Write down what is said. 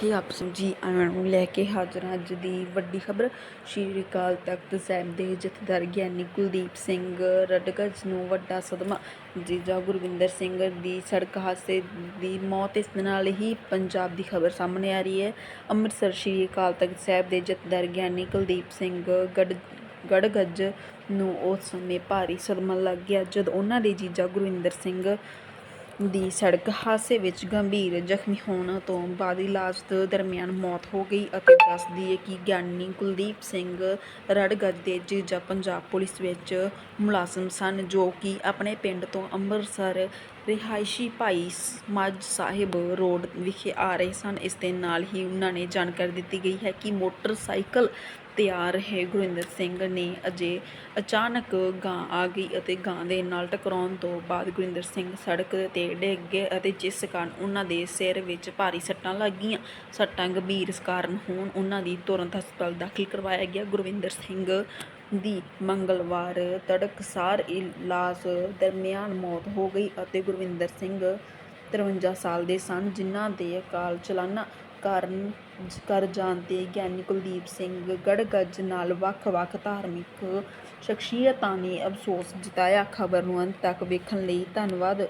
ਕੀ ਆਪ ਜੀ ਆਇਆਂ ਨੂੰ ਲੈ ਕੇ ਹਾਜ਼ਰ ਹਾਂ ਅੱਜ ਦੀ ਵੱਡੀ ਖਬਰ। ਸ਼੍ਰੀ ਅਕਾਲ ਤਖਤ ਸਾਹਿਬ ਦੇ ਜਥੇਦਾਰ ਗਿਆਨੀ ਕੁਲਦੀਪ ਸਿੰਘ ਰਡਗਜ ਨੂੰ ਵੱਡਾ ਸਦਮਾ। ਜੀਜਾ ਗੁਰਵਿੰਦਰ ਸਿੰਘ ਦੀ ਸੜਕ ਹਾਦਸੇ ਦੀ ਮੌਤ, ਇਸ ਨਾਲ ਹੀ ਪੰਜਾਬ ਦੀ ਖਬਰ ਸਾਹਮਣੇ ਆ ਰਹੀ ਹੈ। ਅੰਮ੍ਰਿਤਸਰ ਸ਼੍ਰੀ ਅਕਾਲ ਤਖਤ ਸਾਹਿਬ ਦੇ ਜਥੇਦਾਰ ਗਿਆਨੀ ਕੁਲਦੀਪ ਸਿੰਘ ਗੜ ਗੜਗੱਜ ਨੂੰ ਉਸ ਸਮੇਂ ਭਾਰੀ ਸਦਮਾ ਲੱਗ ਗਿਆ, ਜਦ ਉਹਨਾਂ ਦੇ ਜੀਜਾ ਗੁਰਵਿੰਦਰ ਸਿੰਘ ਦੀ ਸੜਕ ਹਾਦਸੇ ਵਿੱਚ ਗੰਭੀਰ ਜ਼ਖਮੀ ਹੋਣ ਤੋਂ ਬਾਅਦ ਇਲਾਜ ਦਰਮਿਆਨ ਮੌਤ ਹੋ ਗਈ ਅਤੇ ਦੱਸਦੀ ਹੈ ਕਿ ਗਿਆਨੀ ਕੁਲਦੀਪ ਸਿੰਘ ਰੜਗੱਜ ਦੇ ਜੀਜਾ ਪੰਜਾਬ ਪੁਲਿਸ ਵਿੱਚ ਮੁਲਾਜ਼ਮ ਸਨ ਜੋ ਕਿ ਆਪਣੇ ਪਿੰਡ ਤੋਂ ਅੰਮ੍ਰਿਤਸਰ ਰਿਹਾਇਸ਼ੀ ਭਾਈ ਸ- ਮੱਝ ਸਾਹਿਬ ਰੋਡ ਵਿਖੇ ਆ ਰਹੇ ਸਨ। ਇਸ ਦੇ ਨਾਲ ਹੀ ਉਹਨਾਂ ਨੇ ਜਾਣਕਾਰੀ ਦਿੱਤੀ ਗਈ ਹੈ ਕਿ ਮੋਟਰਸਾਈਕਲ ਤੇ ਆ ਰਹੇ ਗੁਰਿੰਦਰ ਸਿੰਘ ਨੇ ਅਜੇ ਅਚਾਨਕ ਗਾਂ ਆ ਗਈ ਅਤੇ ਗਾਂ ਦੇ ਨਾਲ ਟਕਰਾਉਣ ਤੋਂ ਬਾਅਦ ਗੁਰਿੰਦਰ ਸਿੰਘ ਸੜਕ ਤੇ ਡਿੱਗ ਗਏ ਅਤੇ ਜਿਸ ਕਾਰਨ ਉਹਨਾਂ ਦੇ ਸਿਰ ਵਿੱਚ ਭਾਰੀ ਸੱਟਾਂ ਲੱਗੀਆਂ। ਸੱਟਾਂ ਗੰਭੀਰ ਕਾਰਨ ਹੋਣ ਉਹਨਾਂ ਦੀ ਤੁਰੰਤ ਹਸਪਤਾਲ ਦਾਖਲ ਕਰਵਾਇਆ ਗਿਆ। ਗੁਰਵਿੰਦਰ ਸਿੰਘ ਦੀ ਮੰਗਲਵਾਰ ਤੜਕਸਾਰ ਇਲਾਜ ਦਰਮਿਆਨ ਮੌਤ ਹੋ ਗਈ ਅਤੇ ਗੁਰਵਿੰਦਰ ਸਿੰਘ 53 ਸਾਲ ਦੇ ਸਨ, ਜਿਨ੍ਹਾਂ ਦੇ ਅਕਾਲ ਚਲਾਣਾ ਕਾਰਨ ਕਰ ਜਾਣ ਤੇ ਗਿਆਨੀ ਕੁਲਦੀਪ ਸਿੰਘ ਗੜਗੱਜ ਨਾਲ ਵੱਖ-ਵੱਖ ਧਾਰਮਿਕ ਸ਼ਖਸੀਅਤਾਂ ਨੇ ਅਫਸੋਸ ਜਤਾਇਆ। ਖਬਰ ਨੂੰ ਅੰਤ ਤੱਕ ਵੇਖਣ ਲਈ ਧੰਨਵਾਦ।